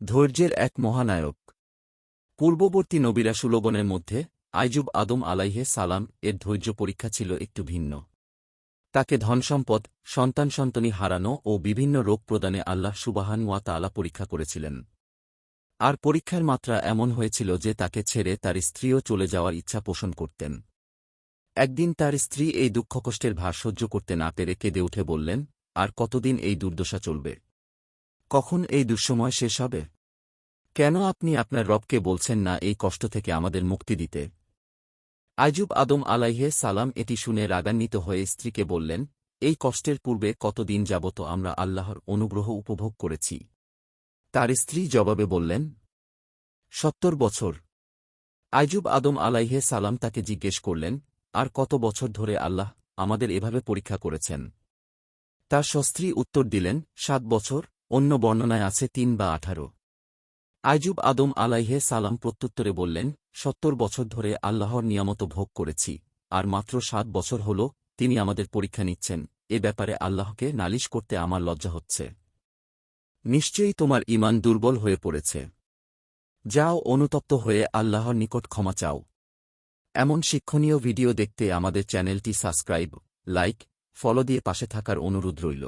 ধৈর্যের এক মহানায়ক। পূর্ববর্তী নবীরা সুলবনের মধ্যে আইজুব আদম আলাইহে সালাম এর ধৈর্য পরীক্ষা ছিল একটু ভিন্ন। তাকে ধনসম্পদ, সন্তান সন্তনি হারানো ও বিভিন্ন রোগ প্রদানে আল্লাহ সুবাহান ওয়া তালা পরীক্ষা করেছিলেন। আর পরীক্ষার মাত্রা এমন হয়েছিল যে তাকে ছেড়ে তার স্ত্রীও চলে যাওয়ার ইচ্ছা পোষণ করতেন। একদিন তার স্ত্রী এই দুঃখকষ্টের ভার সহ্য করতে না পেরে কেঁদে উঠে বললেন, আর কতদিন এই দুর্দশা চলবে? কখন এই দুঃসময় শেষ হবে? কেন আপনি আপনার রবকে বলছেন না এই কষ্ট থেকে আমাদের মুক্তি দিতে? আইজুব আদম আলাইহে সালাম এটি শুনে রাগান্বিত হয়ে স্ত্রীকে বললেন, এই কষ্টের পূর্বে কতদিন যাবত আমরা আল্লাহর অনুগ্রহ উপভোগ করেছি? তার স্ত্রী জবাবে বললেন, সত্তর বছর। আইজুব আদম আলাইহে সালাম তাকে জিজ্ঞেস করলেন, আর কত বছর ধরে আল্লাহ আমাদের এভাবে পরীক্ষা করেছেন? তার সস্ত্রী উত্তর দিলেন, সাত বছর। অন্য বর্ণনায় আছে তিন বা আঠারো। আইজুব আদম আলাইহে সালাম প্রত্যুত্তরে বললেন, সত্তর বছর ধরে আল্লাহর নিয়ামত ভোগ করেছি, আর মাত্র সাত বছর হল, তিনি আমাদের পরীক্ষা নিচ্ছেন, এ ব্যাপারে আল্লাহকে নালিশ করতে আমার লজ্জা হচ্ছে। নিশ্চয়ই তোমার ইমান দুর্বল হয়ে পড়েছে। যাও অনুতপ্ত হয়ে আল্লাহর নিকট ক্ষমা চাও। এমন শিক্ষণীয় ভিডিও দেখতে আমাদের চ্যানেলটি সাবস্ক্রাইব, লাইক, ফলো দিয়ে পাশে থাকার অনুরোধ রইল।